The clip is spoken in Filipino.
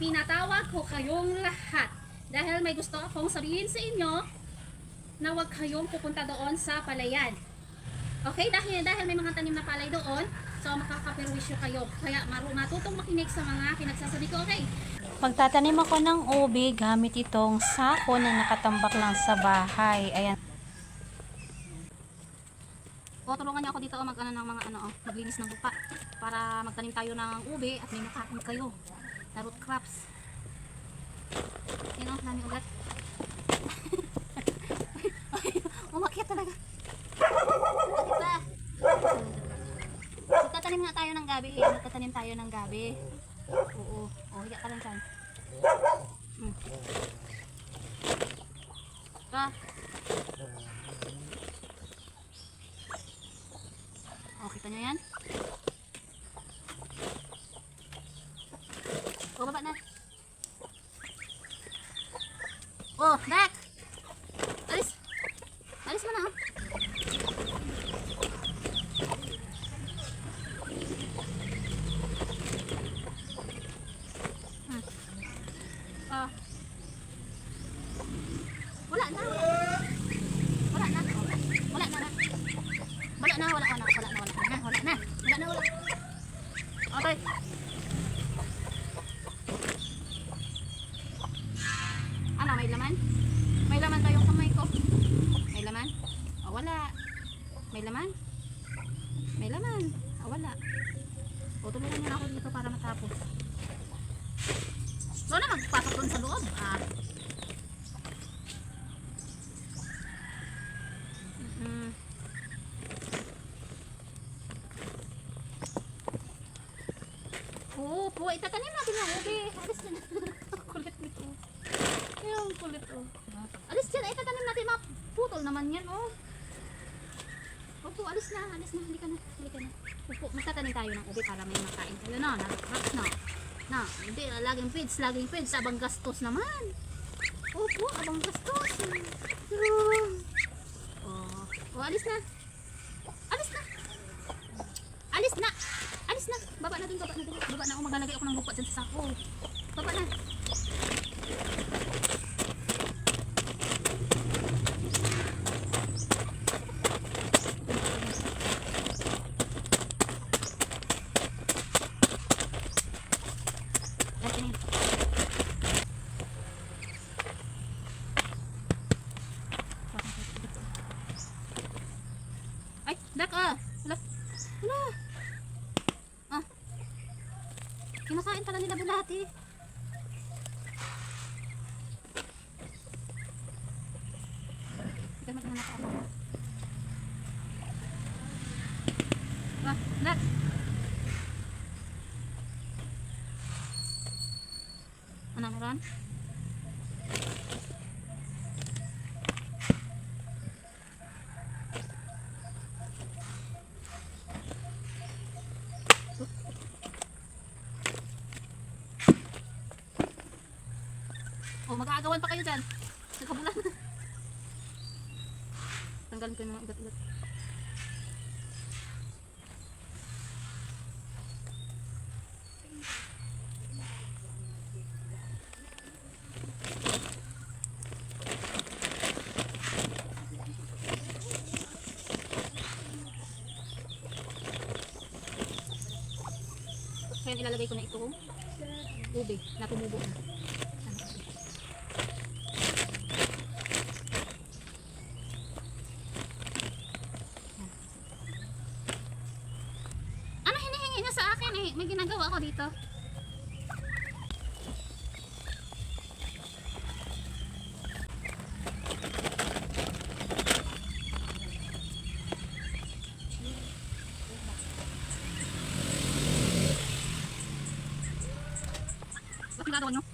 pinatawag ko kayong lahat dahil may gusto akong sabihin sa inyo na huwag kayong pupunta doon sa palayan. Okay, dahil, dahil may mga tanim na palay doon, so makakaperwisyo kayo. Kaya matutong makinig sa mga pinagsasabi ko, okay? Magtatanim ako ng ubi gamit itong sako na nakatambak lang sa bahay. Ayan. O, tulungan niyo ako dito o mag ano, ng mga ano, oh, maglinis ng lupa para magtanim tayo ng ube at may makain kayo na root crops. Yun o, dami ugat. Umakyat talaga. Umakyat pa. Magtatanim nga tayo ng gabi eh. Magtatanim tayo ng gabi. Oo. O, higa ka lang. Hmm. Ah. O, kita nyo yan? O, baba na. O, back! Alis! Alis mo na, oh. Hmm. Ah. Wala na. Wala na. Wala na. wala na, wala na, wala na, wala na, wala na, wala. Okay. Ano, may laman? May laman tayong kamay ko. May laman? O, wala. May laman? May laman. O, wala. O, niyo na ako dito para matapos. So, na magpasok doon sa loob. Ah. Mm. Oo, po, itatanim natin yung ube. Alis dyan. kulit nito. Yung kulit, oh. Alis dyan, ay itatanim natin. Maputol naman yan, oh. Opo, alis na, alis na. Halika na, halika na. Opo, magtatanim tayo ng ube para may makain tayo na. Nakakrops na. Na, hindi, laging feeds, laging feeds. Abang gastos naman. Opo, abang gastos. Oh, oh alis na. Alis na. Alis na. Alis na. Baba na dun, baba na dun. Baba na ako. Maglalagay ako ng lupa dyan sa sako. Baba na. Lagi na yun. Ay, dak ah. Wala. Wala. Ah. Kinakain pala nila bulati. Dak. Ano meron? Oh, mag-aagawan pa kayo dyan. Nagkabulan. Tanggalin ko yung mga ugat-ugat. Kaya ilalagay ko na ito. Ube, na tumubo na. Ano hinihingi niya sa akin eh? May ginagawa ako dito. Ba't ginagawa niyo?